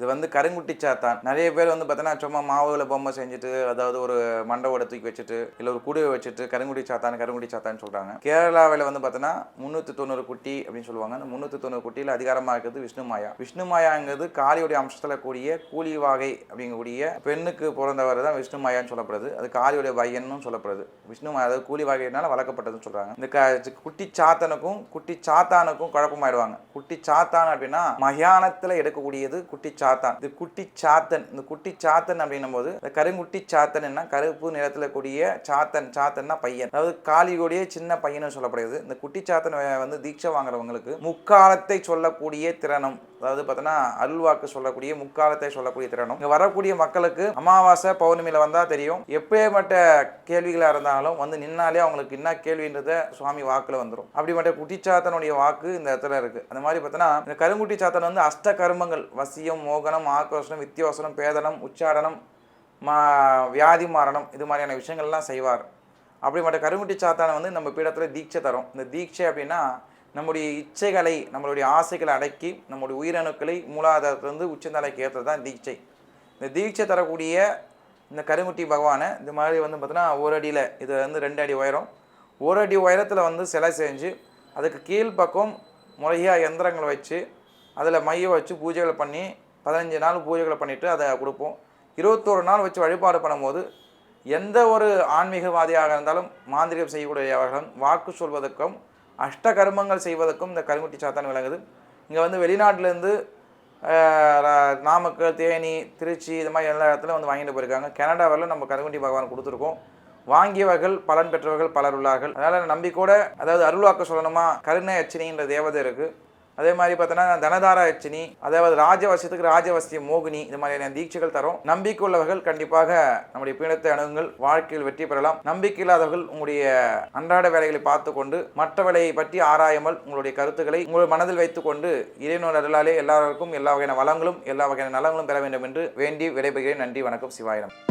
இது வந்து கருங்குட்டி சாத்தான் நிறைய பேர் வந்து பார்த்தீங்கன்னா சும்மா மாவுல பொம்மை செஞ்சுட்டு அதாவது ஒரு மண்டவோட தூக்கி வச்சுட்டு இல்லை ஒரு குடியை வச்சுட்டு கருங்குட்டி சாத்தான் கருங்குட்டி சாத்தான்னு சொல்கிறாங்க கேரளாவில் வந்து பார்த்தீங்கன்னா முந்நூற்றி தொண்ணூறு குட்டி அப்படின்னு சொல்லுவாங்க. அந்த முந்நூற்றி தொண்ணூறு குட்டியில் அதிகாரமாக இருக்கிறது விஷ்ணு மாயா. விஷ்ணு மாயாங்கிறது காளியுடைய அம்சத்தில் கூடிய கூலி வாகை அப்படிங்கக்கூடிய பெண்ணுக்கு பிறந்தவர் தான் விஷ்ணு மாயான்னு சொல்லப்படுது. அது காளியுடைய பையன்னு சொல்லப்படுது. விஷ்ணு மாயா அதாவது கூலி வாகையினால் வளர்க்கப்பட்டதுன்னு சொல்கிறாங்க இந்த க குட்டி சாத்தனுக்கும் குட்டி சாத்தானுக்கும் குழப்பமாயிடுவாங்க. குட்டி சாத்தான் அப்படின்னா மயானத்தில் எடுக்கக்கூடியது குட்டி சாத்தான். இது குட்டி சாத்தன். இந்த குட்டி சாத்தன் அப்படின்னும் போது இந்த கருங்குட்டி சாத்தன்னா கருப்பு நிறத்தில் கூடிய சாத்தன் சாத்தன்னா பையன். அதாவது காளியோடைய சின்ன பையனும் சொல்லப்படுது இந்த குட்டி சாத்தன் வந்து தீட்சை வாங்குறவங்களுக்கு முக்காலத்தை சொல்லக்கூடிய திறனும் அதாவது பார்த்தோன்னா அருள்வாக்கு சொல்லக்கூடிய முக்காலத்தை சொல்லக்கூடிய திறனும் இங்கே வரக்கூடிய மக்களுக்கு அமாவாசை பௌர்ணமியில் வந்தால் தெரியும். எப்பேற்பட்ட கேள்விகளாக இருந்தாலும் வந்து நின்னாலே அவங்களுக்கு என்ன கேள்வின்றத சுவாமி வாக்கில் வந்துடும் அப்படிப்பட்ட குட்டிச்சாத்தனுடைய வாக்கு இந்த இடத்துல இருக்குது அந்த மாதிரி பார்த்தோன்னா இந்த கருங்குட்டி சாத்தன் வந்து அஷ்ட கர்மங்கள் வசியம் மோகனம் ஆக்ரோஷனம் வித்தியோசனம் பேதனம் உச்சாடனம் மா வியாதி மாரணம் இது மாதிரியான விஷயங்கள்லாம் செய்வார். அப்படிப்பட்ட கருங்குட்டி சாத்தானை வந்து நம்ம பீடத்தில் தீட்சை தரும். இந்த தீட்சை அப்படின்னா நம்முடைய இச்சைகளை நம்மளுடைய ஆசைகளை அடக்கி நம்முடைய உயிரணுக்களை மூலாதாரத்திலிருந்து உச்சந்தலைக்கு ஏற்றது தான் தீட்சை. இந்த தீட்சை தரக்கூடிய இந்த கருங்குட்டி பகவானை இந்த மாதிரி வந்து பார்த்தோன்னா ஒரு அடியில் இது வந்து ரெண்டு அடி உயரம். ஒரு அடி உயரத்தில் வந்து சிலை செஞ்சு அதுக்கு கீழ்ப்பக்கம் முறையாக எந்திரங்களை வச்சு அதில் மைய வச்சு பூஜைகளை பண்ணி பதினஞ்சு நாள் பூஜைகளை பண்ணிவிட்டு அதை கொடுப்போம். இருபத்தோரு நாள் வச்சு வழிபாடு பண்ணும்போது எந்த ஒரு ஆன்மீகவாதியாக இருந்தாலும் மாந்திரிகம் செய்யக்கூடியவர்களும் வாக்கு சொல்வதற்கும் அஷ்ட கர்மங்கள் செய்வதற்கும் இந்த கருங்குட்டி சாத்தான் விளங்குது. இங்கே வந்து வெளிநாட்டிலேருந்து நாமக்கல் தேனி திருச்சி இது மாதிரி எல்லா இடத்துலையும் வந்து வாங்கிட்டு போயிருக்காங்க. கனடாவில் நம்ம கருங்குட்டி பகவான் கொடுத்துருக்கோம். வாங்கியவர்கள் பலன் பெற்றவர்கள் பலர் உள்ளார்கள். அதனால் நம்பிக்கூட அதாவது அருள்வாக்க சொல்லணுமா? கருணை அச்சினின்ற தேவதை இருக்குது அதே மாதிரி பார்த்தோன்னா தனதார அச்சினி அதாவது ராஜவசியத்துக்கு ராஜவசிய மோகினி இது மாதிரியான தீட்சைகள் தரும். நம்பிக்கை உள்ளவர்கள் கண்டிப்பாக நம்முடைய பீடத்தை அணுகுங்கள் வாழ்க்கையில் வெற்றி பெறலாம். நம்பிக்கை இல்லாதவர்கள் உங்களுடைய அன்றாட வேலைகளை பார்த்து கொண்டு மற்ற வேலையை பற்றி ஆராயாமல் உங்களுடைய கருத்துக்களை உங்கள் மனதில் வைத்துக்கொண்டு இறைவனோட அருளாலே எல்லாருக்கும் எல்லா வகையான வளங்களும் எல்லா வகையான நலங்களும் பெற வேண்டும் என்று வேண்டி விடைபெறுகிறேன். நன்றி வணக்கம் சிவாயிரம்